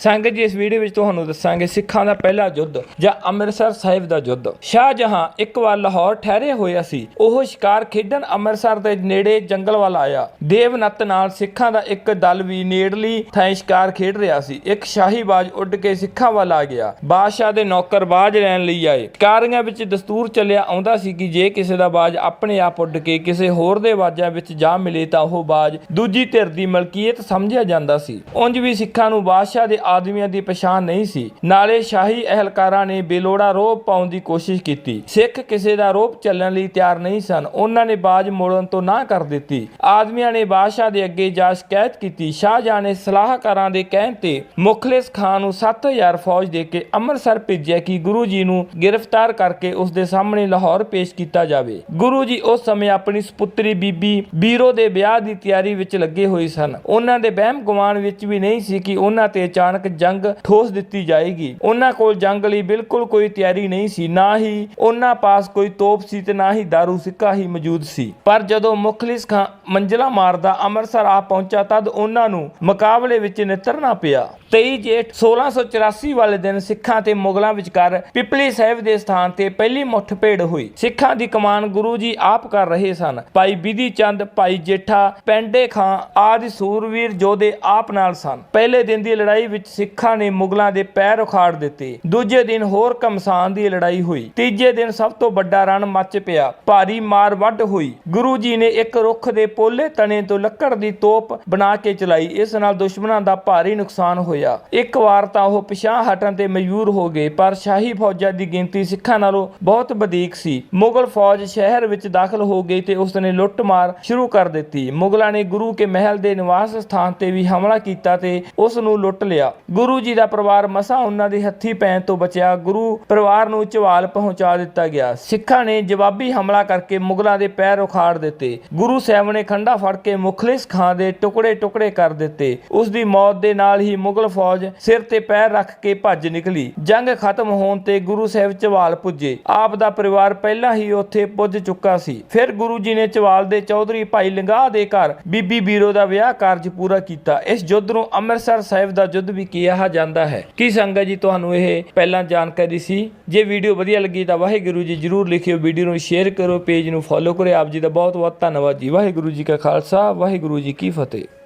ਸੰਗਤ ਜੀ, ਇਸ ਵੀਡੀਓ ਵਿੱਚ ਤੁਹਾਨੂੰ ਦੱਸਾਂਗੇ ਸਿੱਖਾਂ ਦਾ ਪਹਿਲਾ ਯੁੱਧ ਜਾਂ ਅੰਮ੍ਰਿਤਸਰ ਸਾਹਿਬ ਦਾ ਯੁੱਧ। ਸ਼ਾਹਜਹਾਂ ਇੱਕ ਵਾਰ ਲਾਹੌਰ ਠਹਿਰੇ ਹੋਇਆ ਸੀ। ਉਹ ਸ਼ਿਕਾਰ ਖੇਡਣ ਅੰਮ੍ਰਿਤਸਰ ਦੇ ਨੇੜੇ ਜੰਗਲ ਵੱਲ ਆਇਆ। ਦੇਵਨੱਤ ਨਾਲ ਸਿੱਖਾਂ ਦਾ ਇੱਕ ਦਲ ਵੀ ਨੇੜਲੀ ਥਾਂ ਸ਼ਿਕਾਰ ਖੇਡ ਰਿਹਾ ਸੀ। ਇੱਕ ਸ਼ਾਹੀ ਬਾਜ ਉੱਡ ਕੇ ਸਿੱਖਾਂ ਵੱਲ ਆ ਗਿਆ। ਬਾਦਸ਼ਾਹ ਦੇ ਨੌਕਰ ਬਾਜ ਲੈਣ ਲਈ ਆਏ। ਸ਼ਿਕਾਰੀਆਂ ਵਿੱਚ ਦਸਤੂਰ ਚੱਲਿਆ ਆਉਂਦਾ ਸੀ ਕਿ ਜੇ ਕਿਸੇ ਦਾ ਬਾਜ ਆਪਣੇ ਆਪ ਉੱਡ ਕੇ ਕਿਸੇ ਹੋਰ ਦੇ ਬਾਜਾਂ ਵਿੱਚ ਜਾ ਮਿਲੇ ਤਾਂ ਉਹ ਬਾਜ ਦੂਜੀ ਧਿਰ ਦੀ ਮਲਕੀਅਤ ਸਮਝਿਆ ਜਾਂਦਾ ਸੀ। ਉਂਝ ਵੀ ਸਿੱਖਾਂ ਨੂੰ ਬਾਦਸ਼ਾਹ ਦੇ ਆਦਮੀਆਂ ਦੀ ਪਛਾਣ ਨਹੀਂ ਸੀ। ਨਾਲੇ ਸ਼ਾਹੀ ਅਹਿਲਕਾਰਾਂ ਨੇ ਬੇਲੋੜਾ ਰੋਪ ਪਾਉਣ ਦੀ ਕੋਸ਼ਿਸ਼ ਕੀਤੀ। ਸਿੱਖ ਕਿਸੇ ਦਾ ਰੋਪ ਚੱਲਣ ਲਈ ਤਿਆਰ ਨਹੀਂ ਸਨ। ਉਹਨਾਂ ਨੇ ਬਾਜ ਮੋੜਨ ਤੋਂ ਨਾ ਕਰ ਦਿੱਤੀ। ਆਦਮੀਆਂ ਨੇ ਬਾਦਸ਼ਾਹ ਦੇ ਅੱਗੇ ਜਾ ਸ਼ਿਕਾਇਤ ਕੀਤੀ। ਸ਼ਾਹਜਹਾਂ ਨੇ ਸਲਾਹਕਾਰਾਂ ਦੇ ਕਹਿਣ ਤੇ ਮੁਖਲਿਸ ਖਾਨ ਨੂੰ 7000 ਫੌਜ ਦੇ ਕੇ ਅੰਮ੍ਰਿਤਸਰ ਭੇਜਿਆ ਕਿ ਗੁਰੂ ਜੀ ਨੂੰ ਗ੍ਰਿਫਤਾਰ ਕਰਕੇ ਉਸ ਦੇ ਸਾਹਮਣੇ ਲਾਹੌਰ ਪੇਸ਼ ਕੀਤਾ ਜਾਵੇ। ਗੁਰੂ ਜੀ ਉਸ ਸਮੇਂ ਆਪਣੀ ਸੁਪੁੱਤਰੀ ਬੀਬੀ ਬੀਰੋ ਦੇ ਵਿਆਹ ਦੀ ਤਿਆਰੀ ਵਿੱਚ ਲੱਗੇ ਹੋਏ ਸਨ। ਉਹਨਾਂ ਦੇ ਵਹਿਮ ਗੁਮਾਨ ਵਿੱਚ ਵੀ ਨਹੀਂ ਸੀ ਕਿ ਉਹਨਾਂ ਤੇ ਅਚਾਨਕ ਜੰਗ ਠੋਸ ਦਿੱਤੀ ਜਾਏਗੀ। ਉਹਨਾਂ ਕੋਲ ਜੰਗ ਲਈ ਬਿਲਕੁਲ ਕੋਈ ਤਿਆਰੀ ਨਹੀਂ ਸੀ, ਨਾ ਹੀ ਉਹਨਾਂ ਪਾਸ ਕੋਈ ਤੋਪ ਸੀ ਤੇ ਨਾ ਹੀ ਦਾਰੂ ਸਿੱਕਾ ਹੀ ਮੌਜੂਦ ਸੀ। ਪਰ ਜਦੋਂ ਮੁਖਲਿਸ ਖਾਂ ਮੰਜ਼ਲਾ ਮਾਰਦਾ ਅੰਮ੍ਰਿਤਸਰ ਆ ਪਹੁੰਚਾ ਤਦ ਉਹਨਾਂ ਨੂੰ ਮੁਕਾਬਲੇ ਵਿੱਚ ਨਿਤਰਨਾ ਪਿਆ। 23 ਜੇਠ 1684 ਵਾਲੇ ਦਿਨ ਸਿੱਖਾਂ ਤੇ ਮੁਗਲਾਂ ਵਿਚਕਾਰ ਪਿਪਲੀ ਸਾਹਿਬ ਦੇ ਸਥਾਨ ਤੇ ਪਹਿਲੀ ਮੁੱਠਭੇੜ ਹੋਈ। ਸਿੱਖਾਂ ਦੀ ਕਮਾਨ ਗੁਰੂ ਜੀ ਆਪ ਕਰ ਰਹੇ ਸਨ। ਭਾਈ ਬਿਧੀ ਚੰਦ, ਭਾਈ ਜੇਠਾ, ਪੈਂਡੇ ਖਾਂ ਆਦਿ ਸੂਰਵੀਰ ਜੋਧੇ ਆਪ ਨਾਲ ਸਨ। ਪਹਿਲੇ ਦਿਨ ਦੀ ਲੜਾਈ ਵਿੱਚ ਸਿੱਖਾਂ ਨੇ ਮੁਗਲਾਂ ਦੇ ਪੈਰ ਉਖਾੜ ਦਿੱਤੇ। ਦੂਜੇ ਦਿਨ ਹੋਰ ਕਮਸਾਨ ਦੀ ਲੜਾਈ ਹੋਈ। ਤੀਜੇ ਦਿਨ ਸਭ ਤੋਂ ਵੱਡਾ ਰਣ ਮੱਚ ਪਿਆ। ਭਾਰੀ ਮਾਰ ਵੱਢ ਹੋਈ। ਗੁਰੂ ਜੀ ਨੇ ਇੱਕ ਰੁੱਖ ਦੇ ਪੋਲੇ ਤਣੇ ਤੋਂ ਲੱਕੜ ਦੀ ਤੋਪ ਬਣਾ ਕੇ ਚਲਾਈ। ਇਸ ਨਾਲ ਦੁਸ਼ਮਣਾਂ ਦਾ ਭਾਰੀ ਨੁਕਸਾਨ ਹੋਇਆ। ਇੱਕ ਵਾਰ ਤਾਂ ਉਹ ਪਿਛਾਂਹ ਹਟਣ ਤੇ ਮਜਬੂਰ ਹੋ ਗਏ, ਪਰ ਸ਼ਾਹੀ ਫੌਜਾਂ ਦੀ ਗਿਣਤੀ ਸਿੱਖਾਂ ਨਾਲੋਂ ਬਹੁਤ ਵਧੇਕ ਸੀ। ਮੁਗਲ ਫੌਜ ਸ਼ਹਿਰ ਵਿੱਚ ਦਾਖਲ ਹੋ ਗਈ ਤੇ ਉਸ ਨੇ ਲੁੱਟਮਾਰ ਸ਼ੁਰੂ ਕਰ ਦਿੱਤੀ। ਮੁਗਲਾਂ ਨੇ ਗੁਰੂ ਕੇ ਮਹਿਲ ਦੇ ਨਿਵਾਸ ਸਥਾਨ ਤੇ ਵੀ ਹਮਲਾ ਕੀਤਾ ਤੇ ਉਸ ਨੂੰ ਲੁੱਟ ਲਿਆ। ਗੁਰੂ ਜੀ ਦਾ ਪਰਿਵਾਰ ਮਸਾਂ ਉਹਨਾਂ ਦੇ ਹੱਥੀ ਪੈਣ ਤੋਂ ਬਚਿਆ। ਗੁਰੂ ਪਰਿਵਾਰ ਨੂੰ ਝਵਾਲ ਪਹੁੰਚਾ ਦਿੱਤਾ ਗਿਆ। ਸਿੱਖਾਂ ਨੇ ਜਵਾਬੀ ਹਮਲਾ ਕਰਕੇ ਮੁਗਲਾਂ ਦੇ ਪੈਰ ਉਖਾੜ ਦਿੱਤੇ। ਗੁਰੂ ਸਾਹਿਬ ਨੇ ਖੰਡਾ ਫੜ ਕੇ ਮੁਖਲਿਸ ਖਾਂ ਦੇ ਟੁਕੜੇ ਟੁਕੜੇ ਕਰ ਦਿੱਤੇ। ਉਸ ਦੀ ਮੌਤ ਦੇ ਨਾਲ ਹੀ ਮੁਗਲ ਮੁਗਲ ਫੌਜ ਸਿਰ ਤੇ ਪੈਰ ਰੱਖ ਕੇ ਭੱਜ ਨਿਕਲੀ। ਜੰਗ ਖਤਮ ਹੋਣ ਤੇ ਗੁਰੂ ਸਾਹਿਬ ਚਵਾਲ ਪੁੱਜੇ। ਆਪ ਦਾ ਪਰਿਵਾਰ ਪਹਿਲਾਂ ਹੀ ਉੱਥੇ ਪੁੱਜ ਚੁੱਕਾ ਸੀ। ਫਿਰ ਗੁਰੂ ਜੀ ਨੇ ਚਵਾਲ ਦੇ ਚੌਧਰੀ ਭਾਈ ਲੰਗਾਹ ਦੇ ਘਰ ਬੀਬੀ ਬੀਰੋ ਦਾ ਵਿਆਹ ਕਾਰਜ ਪੂਰਾ ਕੀਤਾ। ਇਸ ਯੁੱਧ ਨੂੰ ਅੰਮ੍ਰਿਤਸਰ ਸਾਹਿਬ ਦਾ ਯੁੱਧ ਵੀ ਕਿਹਾ ਜਾਂਦਾ ਹੈ। ਕੀ ਸੰਗਤ ਜੀ, ਤੁਹਾਨੂੰ ਇਹ ਪਹਿਲਾਂ ਜਾਣਕਾਰੀ ਸੀ? ਜੇ ਵੀਡੀਓ ਵਧੀਆ ਲੱਗੀ ਤਾਂ ਵਾਹਿਗੁਰੂ ਜੀ ਜਰੂਰ ਲਿਖਿਓ, ਵੀਡੀਓ ਨੂੰ ਸ਼ੇਅਰ ਕਰੋ, ਪੇਜ ਨੂੰ ਫੋਲੋ ਕਰੋ ਆਪ ਜੀ ਦਾ ਬਹੁਤ ਬਹੁਤ ਧੰਨਵਾਦ ਜੀ। ਵਾਹਿਗੁਰੂ ਜੀ ਕਾ ਖਾਲਸਾ, ਵਾਹਿਗੁਰੂ ਜੀ ਕੀ ਫਤਿਹ।